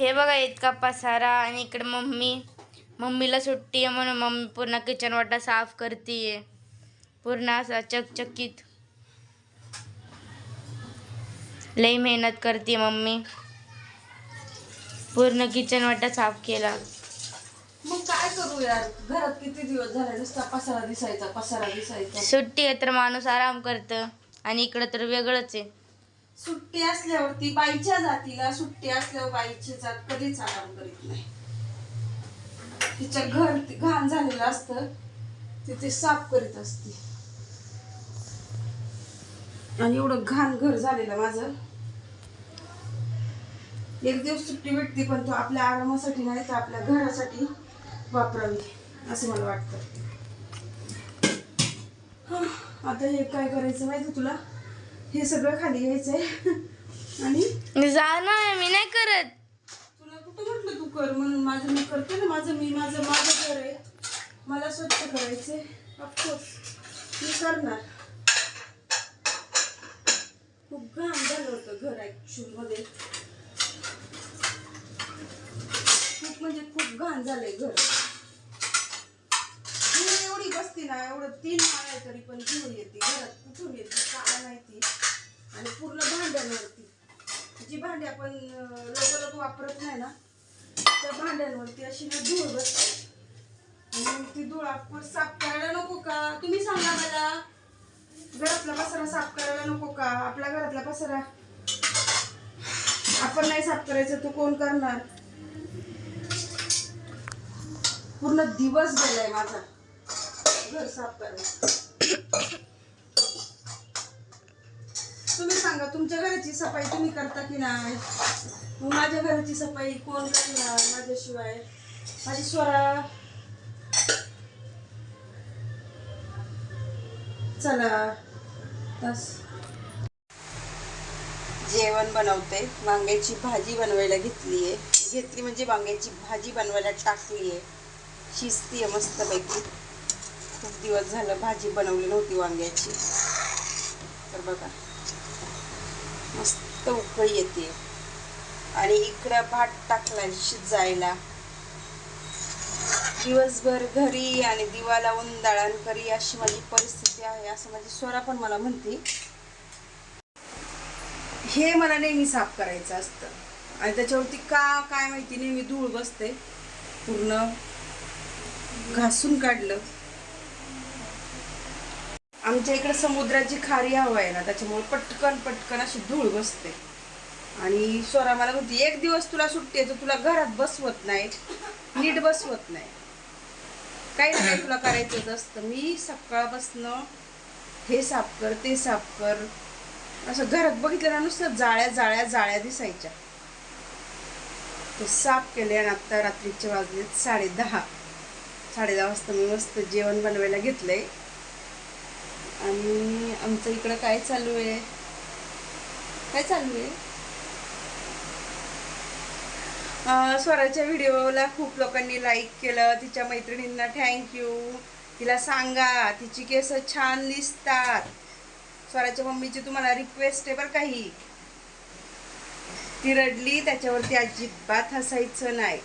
हे बघा इतका पसारा आणि इकडे मम्मी. मम्मीला सुट्टी आहे म्हणून मम्मी पूर्ण किचन वाटा साफ करतीये. पूर्ण असा चकचकीत. लई मेहनत करते मम्मी. पूर्ण किचन वाटा साफ केला. मग काय करू यार? घरात किती दिवस झाले? नुसता पसारा दिसायचा पसारा दिसायचा. सुट्टी आहे तर माणूस आराम करतं. आणि इकडं तर वेगळंच आहे. सुट्टी असल्यावरती बाईच्या जातीला सुट्टी असल्यावर बाईची जात कधीच आराम करीत नाही. तिच्या घर घाण झालेलं असतं तिथे साफ करीत असते. आणि एवढं घाण घर झालेलं माझं. एक दिवस सुट्टी भेटते पण तो आपल्या आरामासाठी नाही तर आपल्या घरासाठी वापरावी असं मला वाटतं. आता हे काय करायचं माहिती तुला? हे सगळं खाली घ्यायचंय. आणि जा ना मी नाही करत. तुला कुठं म्हटलं तू कर? म्हणून माझं मी करते ना माझं मी माझं माझं घर आहे. मला स्वच्छ करायचे ऑफकोर्स मी करणार. खूप घाण झालं होतं घर ऍक्च्युअलमध्ये. खूप म्हणजे खूप घाण झालंय घर. ना एवढं तीन माळ्या आहे तरी पण घेऊन येते घरात कुठून येते काय माहिती. आणि पूर्ण भांड्यांवरती. जी भांडी आपण लोक वापरत नाही ना त्या भांड्यांवरती अशी ना धूळ बसते. आणि ती धूळ आपण साफ करायला नको का? तुम्ही सांगा मला. घरातला पसारा साफ करायला नको का? आपल्या घरातला पसारा. आपण नाही साफ करायचं तो कोण करणार? पूर्ण दिवस गेलाय माझा. घर साफ करायला तुम्ही सांगा तुमच्या घराची सफाई तुम्ही करता की नाही? मग माझ्या घराची सफाई कोण करणार माझ्याशिवाय? माझी स्वरा. चला बस. जेवण बनवते. वांग्याची भाजी बनवायला घेतली आहे घेतली म्हणजे वांग्याची भाजी बनवायला टाकली आहे शिजती आहे मस्तपैकी. खूप दिवस झालं भाजी बनवली नव्हती वांग्याची. तर बघा मस्त उकळी येते. आणि इकडं भात टाकला शिजायला. दिवसभर घरी आणि दिवा लावून करी अशी माझी परिस्थिती आहे असं माझी स्वरा पण मला म्हणते. हे मला नेहमी साफ करायचं असतं. आणि त्याच्यावरती का काय माहिती नेहमी धूळ बसते. पूर्ण घासून काढलं. आमच्या इकडे समुद्राची खारी हवा आहे ना त्याच्यामुळे पटकन पटकन अशी धूळ बसते. आणि स्वरा मला म्हणते एक दिवस तुला सुट्टी आहे तर तुला घरात बसवत नाही नीट बसवत नाही. काही ना काही तुला करायचंच असतं. मी सकाळपासनं हे साफ कर ते साफ कर. असं घरात बघितलं ना नुसतं जाळ्या जाळ्या जाळ्या दिसायच्या. ते साफ केले आणि आता रात्रीचे वाजले साडे दहा. साडे दहा वाजता मी मस्त जेवण बनवायला घेतलंय. आणि आमचं इकडं काय चालू आहे? काय चालू आहे? स्वराच्या व्हिडिओला खूप लोकांनी लाईक केलं तिच्या मैत्रिणींना थँक्यू तिला सांगा तिची केस छान दिसतात. स्वराच्या मम्मीची तुम्हाला रिक्वेस्ट आहे बरं काही ती रडली त्याच्यावरती अजिबात हसायचं नाही.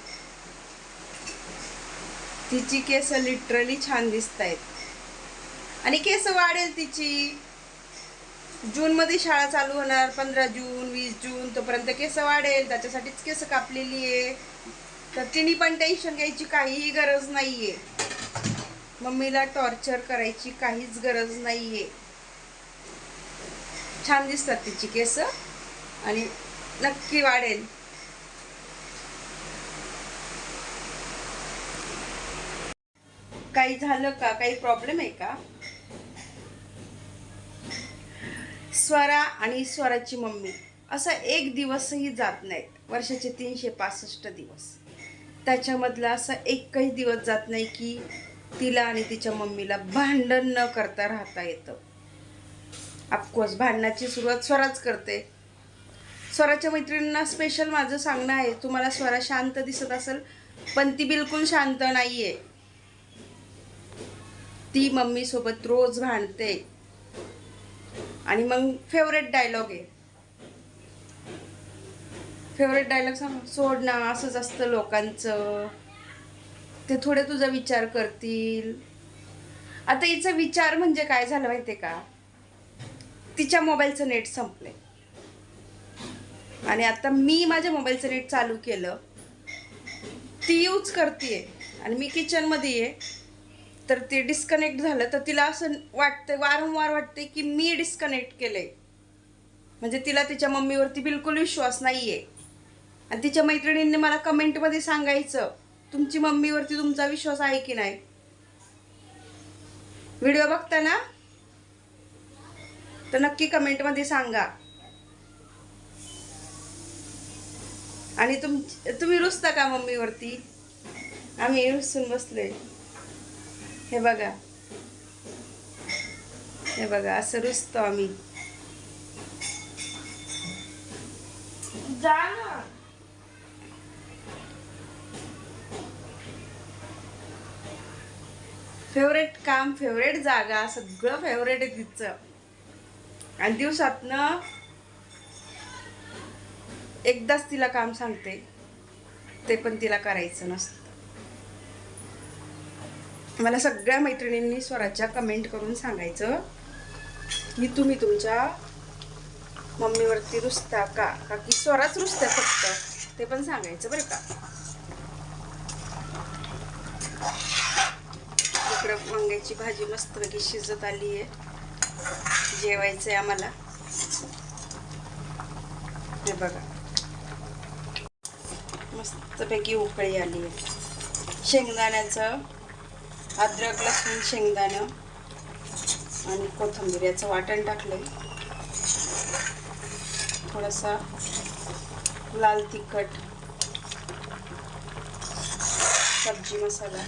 तिची केस लिटरली छान दिसत आहेत आणि केस वाढेल तिची. जून मध्ये शाळा चालू होणार पंधरा जून वीस जून तोपर्यंत केस वाढेल. त्याच्यासाठीच केस कापलेली आहे. तर तिने पण टेन्शन घ्यायची काहीही गरज नाहीये. मम्मीला टॉर्चर करायची काहीच गरज नाहीये. छान दिसतात तिची केस आणि नक्की वाढेल. काही झालं का? काही प्रॉब्लेम आहे का? स्वरा आणि स्वराची मम्मी. असा एक दिवसही जात नाहीत. वर्षाचे तीनशे पासष्ट दिवस. त्याच्यामधला असा एकही दिवस जात नाही की तिला आणि तिच्या मम्मीला भांडण न करता राहता येतं. ऑफकोर्स भांडणाची सुरुवात स्वराच करते. स्वराच्या मैत्रिणींना स्पेशल माझं सांगणं आहे तुम्हाला स्वरा शांत दिसत असेल पण ती बिलकुल शांत नाही आहे ती मम्मीसोबत रोज भांडते. आणि मग फेवरेट डायलॉग आहे. फेवरेट डायलॉग सांग सोड ना असंच असतं लोकांचं. ते थोडे तुझा विचार करतील. आता हिचा विचार म्हणजे काय झालं माहिती आहे का? तिच्या मोबाईलचं नेट संपलंय. आणि आता मी माझ्या मोबाईलचं नेट चालू केलं ती यूज करते आणि मी किचनमध्ये आहे तर ते डिस्कनेक्ट झालं तर तिला असं वाटतं वारंवार वाटते की मी डिस्कनेक्ट केले म्हणजे तिला तिच्या मम्मीवरती बिलकुल विश्वास नाही आहे आणि तिच्या मैत्रिणींनी मला कमेंटमध्ये सांगायचं तुमची मम्मीवरती तुमचा विश्वास आहे की नाही? व्हिडिओ बघताना तर नक्की कमेंटमध्ये सांगा. आणि तुम तुम्ही रुसता का मम्मीवरती? आम्ही रुसून बसलोय. हे बघा. हे बघा असं रुसतो आम्ही. फेवरेट काम फेवरेट जागा सगळं फेवरेट आहे तिचं आणि दिवसातनं एकदाच तिला काम सांगते. ते पण तिला करायचं नसतं. मला सगळ्या मैत्रिणींनी स्वराच्या कमेंट करून सांगायचं. की तुम्ही तुमच्या मम्मीवरती रुसता का? का की स्वराच रुसता फक्त? ते पण सांगायचं बरं का? इकडं वांग्याची भाजी मस्तपैकी शिजत आली आहे जेवायचं आहे आम्हाला. हे बघा. मस्तपैकी उकळी आली आहे शेंगदाण्याचं अद्रक लसूण शेंगदाणं आणि कोथंबीर याचं वाटण टाकलंय. थोडासा लाल तिखट सब्जी मसाला.